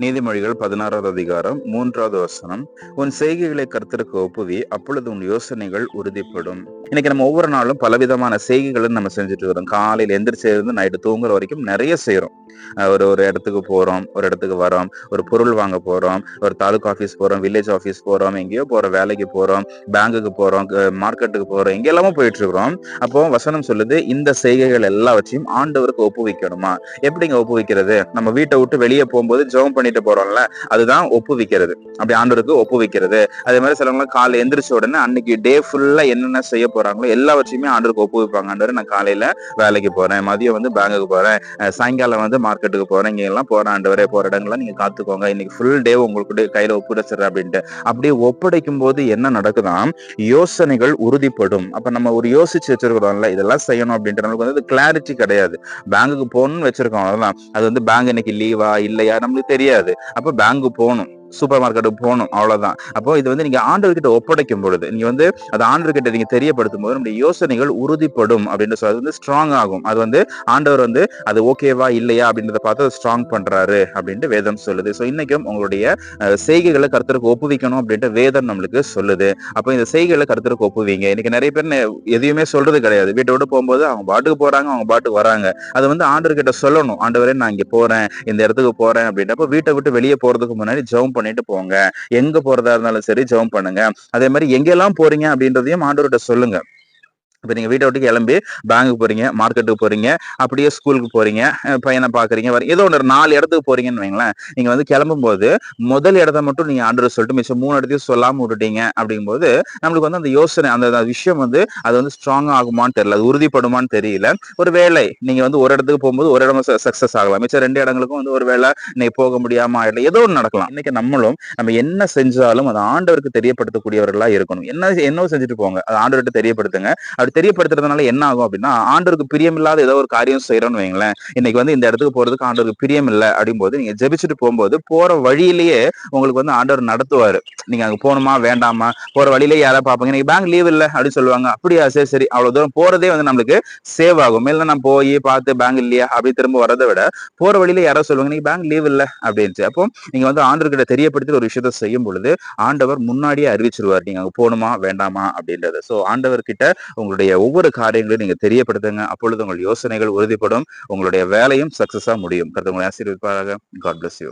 நீதிமொழிகள் பதினாறாவது அதிகாரம் மூன்றாவது வசனம் உன் செய்கைகளை கர்த்தருக்கு ஒப்புவி அப்பொழுது உன் யோசனைகள் உறுதிப்படும். இன்னைக்கு நம்ம ஒவ்வொரு நாளும் பலவிதமான செய்கைகளும் நம்ம செஞ்சுட்டு வரோம். காலையில் எந்திரிச்சிருந்து நைட்டு தூங்குற வரைக்கும் நிறைய செய்கிறோம் ஒரு ஒரு இடத்துக்கு போறோம் ஒரு இடத்துக்கு வரோம் ஒரு பொருள் வாங்க போறோம் ஒரு தாலுக் ஆஃபீஸ் போறோம் வில்லேஜ் ஆஃபீஸ் போறோம் எங்கேயோ போற வேலைக்கு போறோம் பேங்குக்கு போறோம் மார்க்கெட்டுக்கு போறோம் எங்க எல்லாமே போயிட்டு இருக்கிறோம். அப்போ வசனம் சொல்லுது இந்த செய்கைகள் எல்லாவற்றையும் ஆண்டவருக்கு ஒப்புவிக்கணுமா? எப்படிங்க ஒப்புவிக்கிறது? நம்ம வீட்டை விட்டு வெளியே போகும்போது ஜெபம் பண்ணிட்டு போறோம்ல அதுதான் ஒப்புவிக்கிறது. அப்படி ஆண்டவருக்கு ஒப்புவிக்கிறது. அதே மாதிரி சிலவங்க காலைல எந்திரிச்ச உடனே அன்னைக்கு டே ஃபுல்லா என்னென்ன செய்ய போறாங்களோ எல்லாவற்றையுமே ஆண்டவருக்கு ஒப்புவிப்பாங்க. ஆண்டவர் நான் காலையில வேலைக்கு போறேன் மதியம் வந்து பேங்குக்கு போறேன் சாயங்காலம் வந்து மார்க்கெட்டுக்கு போறேன். இங்க எல்லாம் ஆண்டு ஆண்டவரே போற இடங்கள்லாம் நீங்க காத்துக்கோங்க. இன்னைக்கு ஃபுல் டே உங்களுக்கு கையில ஒப்படைச்சிடுறேன் அப்படின்ட்டு. அப்படியே ஒப்படைக்கும் போது என்ன நடக்குதான் யோசனைகள் உறுதிப்படும். அப்ப நம்ம ஒரு யோசிச்சு வச்சிருக்கிறோம்ல இதெல்லாம் செய்யணும் அப்படின்ற நமக்கு வந்து கிளாரிட்டி கிடையாது. பேங்குக்கு போகணும்னு வச்சிருக்கோம் அவ்வளவுதான். அது வந்து பேங்க் இன்னைக்கு லீவா இல்லையா நம்மளுக்கு தெரியாது. அப்ப பேங்க்கு போகணும். சூப்பர் மார்க்கெட்டுக்கு போகணும் அவ்வளவுதான். அப்போ இது வந்து நீங்க ஆண்டவர்கிட்ட ஒப்படைக்கும் பொழுது நீங்க வந்து அது ஆண்டவர்கிட்ட நீங்க தெரியப்படுத்தும் போது நம்முடைய யோசனைகள் உறுதிப்படும் அப்படின்னு சொல்லி அது வந்து ஸ்ட்ராங் ஆகும். அது வந்து ஆண்டவர் வந்து அது ஓகேவா இல்லையா அப்படின்றத பார்த்து அதை ஸ்ட்ராங் பண்றாரு அப்படின்ட்டு வேதம் சொல்லுது. ஸோ இன்னைக்கும் உங்களுடைய செய்கைகளை கருத்தருக்கு ஒப்புவிக்கணும் அப்படின்ட்டு வேதம் நம்மளுக்கு சொல்லுது. அப்போ இந்த செய்கைகளை கருத்தருக்கு ஒப்புவீங்க. இன்னைக்கு நிறைய பேர் எதையுமே சொல்றது கிடையாது. வீட்டை விட்டு போகும்போது அவங்க பாட்டுக்கு போறாங்க அவங்க பாட்டுக்கு வராங்க. அது வந்து ஆண்டவர்கிட்ட சொல்லணும். ஆண்டவரே நான் இங்கே போறேன் இந்த இடத்துக்கு போறேன் அப்படின்றப்ப வீட்டை விட்டு வெளியே போறதுக்கு முன்னாடி ஜவுன் பண்ணிட்டு போங்க. எங்க போறதா இருந்தாலும் சரி ஜெபம் பண்ணுங்க. அதே மாதிரி எங்கெல்லாம் போறீங்க அப்படின்றதையும் ஆண்டவர்கிட்ட சொல்லுங்க. இப்போ நீங்கள் வீட்டை விட்டு கிளம்பி பேங்க்கு போறீங்க மார்க்கெட்டுக்கு போகிறீங்க அப்படியே ஸ்கூலுக்கு போறீங்க பையனை பார்க்குறீங்க வர ஏதோ ஒரு நாலு இடத்துக்கு போறீங்கன்னு வைங்களேன் நீங்கள் வந்து கிளம்பும் போது முதல் இடத்த மட்டும் நீங்க ஆண்டவர் சொல்லிட்டு மிச்சம் மூணு இடத்தையும் சொல்லாம விட்டுட்டீங்க அப்படிங்கும்போது நம்மளுக்கு வந்து அந்த யோசனை அந்த விஷயம் வந்து அது வந்து ஸ்ட்ராங் ஆகுமான்னு தெரியல அது உறுதிப்படுமான்னு தெரியல. ஒரு வேலை நீங்கள் வந்து ஒரு இடத்துக்கு போகும்போது ஒரு இடம் சக்ஸஸ் ஆகலாம். மிச்சம் ரெண்டு இடங்களுக்கும் வந்து ஒரு வேலை இன்னைக்கு போக முடியாம ஆகிடல ஏதோ ஒன்று நடக்கலாம். இன்னைக்கு நம்மளும் நம்ம என்ன செஞ்சாலும் அது ஆண்டவருக்கு தெரியப்படுத்தக்கூடியவர்களா இருக்கணும். என்ன என்ன செஞ்சுட்டு போங்க அது ஆண்டவர்கிட்ட தெரியப்படுத்துங்க. அப்படி தெரியப்படுத்துறதுனால என்ன ஆகும் அப்படின்னா ஆண்டவருக்கு பிரியமில்லாத ஏதோ ஒரு காரியம் செய்யறோம்னு வைங்களேன். இன்னைக்கு வந்து இந்த இடத்துக்கு போறதுக்கு ஆண்டவருக்கு பிரியம் இல்லை அப்படிங்கும்போது நீங்க ஜெபிச்சுட்டு போகும்போது போற வழியிலேயே உங்களுக்கு வந்து ஆண்டவர் நடத்துவாரு. நீங்க அங்க போகணுமா? வேண்டாமா? போற வழியில யாராவது பார்ப்பாங்க நீங்க பேங்க் லீவ் இல்லை அப்படின்னு சொல்லுவாங்க. அப்படியா? சரி சரி. அவ்வளவு தூரம் போறதே வந்து நம்மளுக்கு சேவ் ஆகும். மேல நான் போய் பார்த்து பேங்க் இல்லையா? அப்படி திரும்ப வரதை விட போற வழியில யாராவது சொல்லுவாங்க நீங்க பேங்க் லீவ் இல்லை அப்படின்ட்டு. அப்போ நீங்க வந்து ஆண்டவர்கிட்ட தெரியப்படுத்தி ஒரு விஷயத்த செய்யும் பொழுது ஆண்டவர் முன்னாடியே அறிவிச்சிருவார் நீங்க அங்க போகணுமா? வேண்டாமா? அப்படின்றது. சோ ஆண்டவர்கிட்ட உங்களுடைய ஒவ்வொரு காரியங்களையும் நீங்க தெரியப்படுத்துங்க. அப்பொழுது உங்கள் யோசனைகள் உறுதிப்படும். உங்களுடைய வேலையும் சக்சஸா முடியும். கருத்து உங்களை ஆசீர்வதிப்பாராக. God bless you